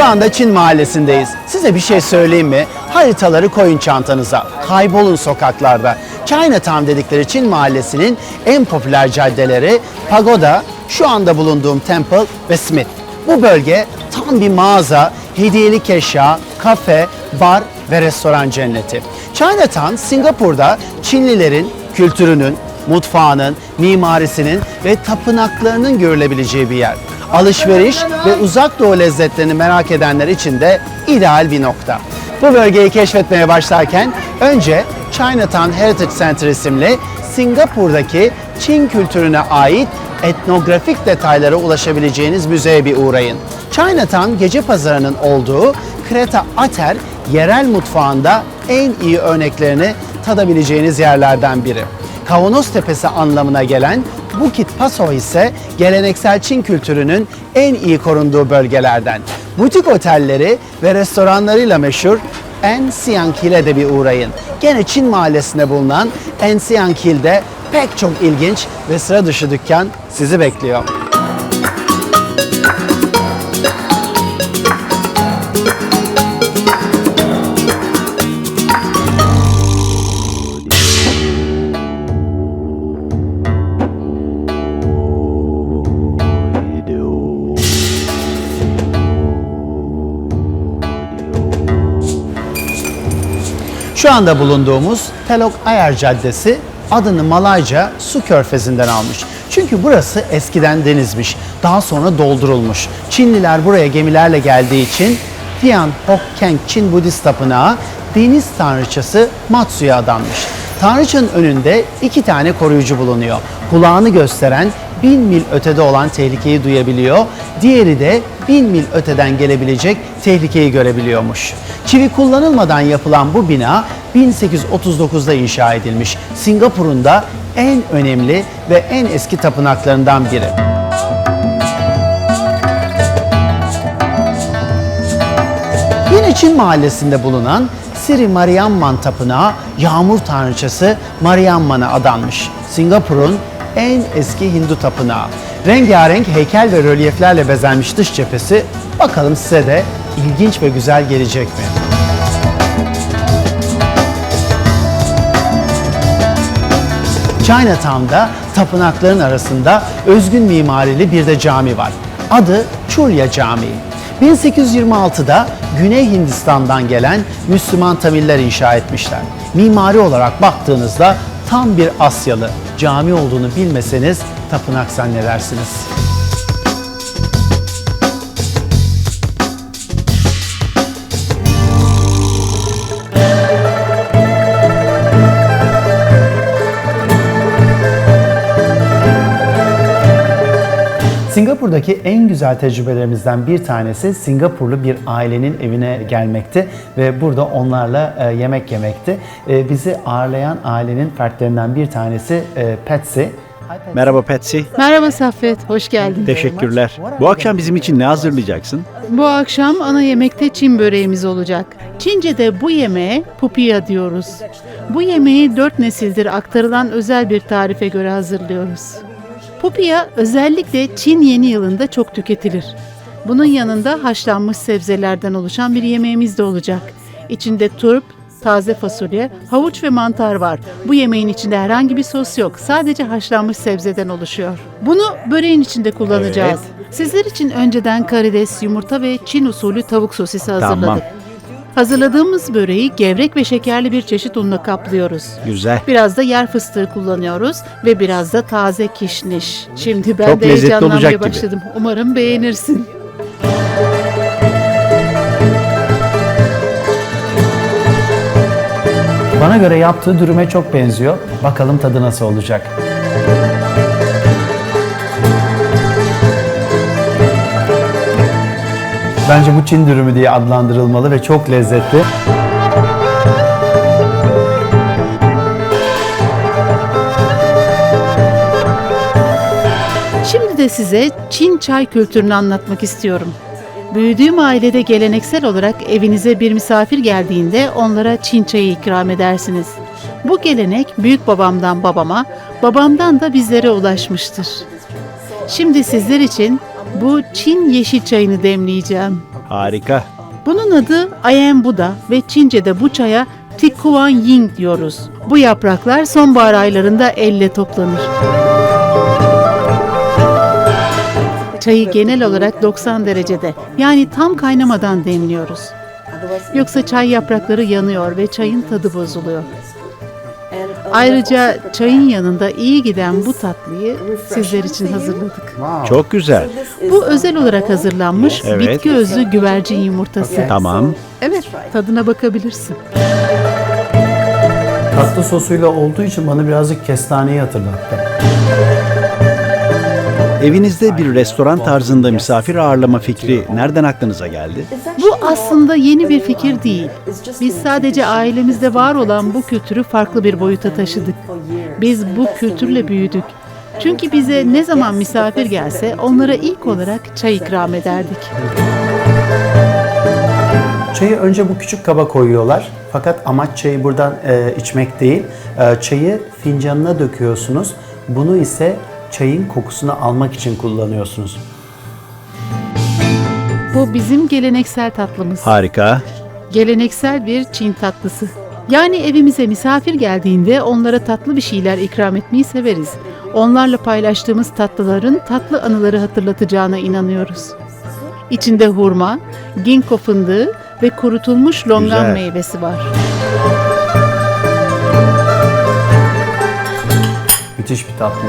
Şu anda Çin mahallesindeyiz. Size bir şey söyleyeyim mi? Haritaları koyun çantanıza. Kaybolun sokaklarda. Chinatown dedikleri Çin mahallesinin en popüler caddeleri Pagoda, şu anda bulunduğum Temple ve Smith. Bu bölge tam bir mağaza, hediyelik eşya, kafe, bar ve restoran cenneti. Chinatown, Singapur'da Çinlilerin kültürünün, mutfağının, mimarisinin ve tapınaklarının görülebileceği bir yer. Alışveriş ve uzak doğu lezzetlerini merak edenler için de ideal bir nokta. Bu bölgeyi keşfetmeye başlarken önce Chinatown Heritage Center isimli Singapur'daki Çin kültürüne ait etnografik detaylara ulaşabileceğiniz müzeye bir uğrayın. Chinatown gece pazarının olduğu Kreta Ater yerel mutfağında en iyi örneklerini tadabileceğiniz yerlerden biri. Kavanoz Tepesi anlamına gelen Bukit Paso ise geleneksel Çin kültürünün en iyi korunduğu bölgelerden. Butik otelleri ve restoranlarıyla meşhur Ensiang Hill'e de bir uğrayın. Gene Çin mahallesinde bulunan Ensiang Hill'de pek çok ilginç ve sıra dışı dükkan sizi bekliyor. Şu anda bulunduğumuz Telok Ayar Caddesi adını Malayca su körfezinden almış. Çünkü burası eskiden denizmiş. Daha sonra doldurulmuş. Çinliler buraya gemilerle geldiği için Tian Hock Keng Çin Budist Tapınağı deniz tanrıçası Matsu'ya adanmış. Tanrıçanın önünde iki tane koruyucu bulunuyor. Kulağını gösteren bin mil ötede olan tehlikeyi duyabiliyor. Diğeri de bin mil öteden gelebilecek tehlikeyi görebiliyormuş. Çivi kullanılmadan yapılan bu bina 1839'da inşa edilmiş. Singapur'un da en önemli ve en eski tapınaklarından biri. Yine Çin mahallesinde bulunan Sri Mariamman Tapınağı yağmur tanrıçası Mariamman'a adanmış. Singapur'un en eski Hindu tapınağı. Rengarenk heykel ve rölyeflerle bezenmiş dış cephesi bakalım size de ilginç ve güzel gelecek mi? Chinatown'da tapınakların arasında özgün mimarili bir de cami var. Adı Chulya Camii. 1826'da Güney Hindistan'dan gelen Müslüman Tamiller inşa etmişler. Mimari olarak baktığınızda tam bir Asyalı. Cami olduğunu bilmeseniz tapınak zannedersiniz. Singapur'daki en güzel tecrübelerimizden bir tanesi Singapurlu bir ailenin evine gelmekti ve burada onlarla e, yemek yemekti. E, bizi ağırlayan ailenin fertlerinden bir tanesi e, Patsy. Merhaba Patsy. Merhaba Saffet, hoş geldin. Teşekkürler. Bu akşam bizim için ne hazırlayacaksın? Bu akşam ana yemekte Çin böreğimiz olacak. Çince'de bu yemeğe pupiya diyoruz. Bu yemeği dört nesildir aktarılan özel bir tarife göre hazırlıyoruz. Pupiya özellikle Çin yeni yılında çok tüketilir. Bunun yanında haşlanmış sebzelerden oluşan bir yemeğimiz de olacak. İçinde turp, taze fasulye, havuç ve mantar var. Bu yemeğin içinde herhangi bir sos yok. Sadece haşlanmış sebzeden oluşuyor. Bunu böreğin içinde kullanacağız. Sizler için önceden karides, yumurta ve Çin usulü tavuk sosisi hazırladık. Tamam. Hazırladığımız böreği gevrek ve şekerli bir çeşit unla kaplıyoruz. Güzel. Biraz da yer fıstığı kullanıyoruz ve biraz da taze kişniş. Şimdi ben Çok de lezzetli heyecanlanmaya olacak gibi. başladım. Umarım beğenirsin. Bana göre yaptığı dürüme çok benziyor. Bakalım tadı nasıl olacak. Bence bu Çin dürümü diye adlandırılmalı ve çok lezzetli. Şimdi de size Çin çay kültürünü anlatmak istiyorum. Büyüdüğüm ailede geleneksel olarak evinize bir misafir geldiğinde onlara Çin çayı ikram edersiniz. Bu gelenek büyük babamdan babama, babamdan da bizlere ulaşmıştır. Şimdi sizler için bu Çin yeşil çayını demleyeceğim. Harika. Bunun adı Ayam Buda ve Çince'de bu çaya Tikuan Ying diyoruz. Bu yapraklar sonbahar aylarında elle toplanır. Çayı genel olarak 90 derecede yani tam kaynamadan demliyoruz. Yoksa çay yaprakları yanıyor ve çayın tadı bozuluyor. Ayrıca çayın yanında iyi giden bu tatlıyı sizler için hazırladık. Çok güzel. Bu özel olarak hazırlanmış Evet. bitki özlü güvercin yumurtası. Tamam. Evet, tadına bakabilirsin. Tatlı sosuyla olduğu için bana birazcık kestaneyi hatırlattı. Evinizde bir restoran tarzında misafir ağırlama fikri nereden aklınıza geldi? Bu aslında yeni bir fikir değil. Biz sadece ailemizde var olan bu kültürü farklı bir boyuta taşıdık. Biz bu kültürle büyüdük. Çünkü bize ne zaman misafir gelse onlara ilk olarak çay ikram ederdik. Çayı önce bu küçük kaba koyuyorlar. Fakat amaç çayı buradan e, içmek değil. E, çayı fincanına döküyorsunuz. Bunu ise çayın kokusunu almak için kullanıyorsunuz. Bu bizim geleneksel tatlımız. Harika. Geleneksel bir Çin tatlısı. Yani evimize misafir geldiğinde onlara tatlı bir şeyler ikram etmeyi severiz. Onlarla paylaştığımız tatlıların tatlı anıları hatırlatacağına inanıyoruz. İçinde hurma, ginkgo fındığı ve kurutulmuş longan Güzel. meyvesi var. Müthiş bir tatlı.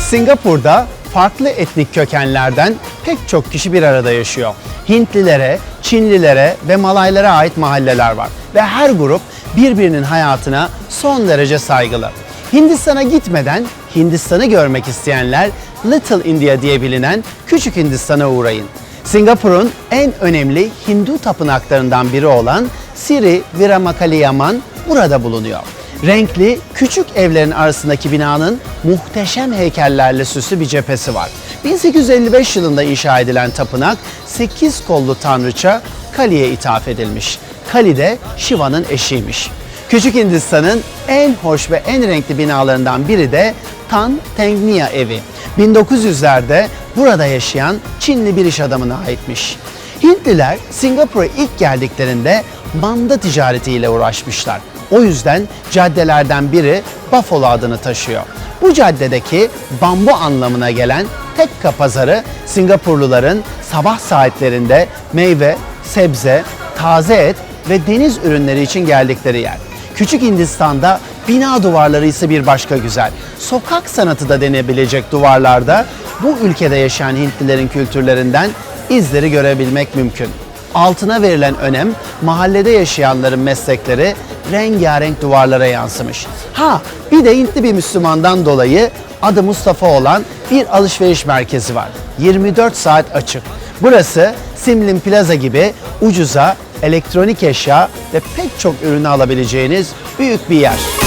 Singapur'da farklı etnik kökenlerden pek çok kişi bir arada yaşıyor. Hintlilere, Çinlilere ve Malaylara ait mahalleler var ve her grup birbirinin hayatına son derece saygılı. Hindistan'a gitmeden Hindistan'ı görmek isteyenler Little India diye bilinen Küçük Hindistan'a uğrayın. Singapur'un en önemli Hindu tapınaklarından biri olan Sri Veeramakaliamman burada bulunuyor. Renkli, küçük evlerin arasındaki binanın muhteşem heykellerle süslü bir cephesi var. 1855 yılında inşa edilen tapınak 8 kollu tanrıça Kali'ye ithaf edilmiş. Kali de Shiva'nın eşiymiş. Küçük Hindistan'ın en hoş ve en renkli binalarından biri de Tan Teng Mia evi. 1900'lerde burada yaşayan Çinli bir iş adamına aitmiş. Hintliler Singapur'a ilk geldiklerinde manda ticaretiyle uğraşmışlar. O yüzden caddelerden biri Buffalo adını taşıyor. Bu caddedeki bambu anlamına gelen Tekka pazarı Singapurluların sabah saatlerinde meyve, sebze, taze et ve deniz ürünleri için geldikleri yer. Küçük Hindistan'da bina duvarları ise bir başka güzel. Sokak sanatı da denebilecek duvarlarda bu ülkede yaşayan Hintlilerin kültürlerinden izleri görebilmek mümkün. Altına verilen önem mahallede yaşayanların meslekleri rengarenk duvarlara yansımış. Ha bir de Hintli bir Müslümandan dolayı adı Mustafa olan bir alışveriş merkezi var. 24 saat açık. Burası Simlin Plaza gibi ucuza elektronik eşya ve pek çok ürünü alabileceğiniz büyük bir yer.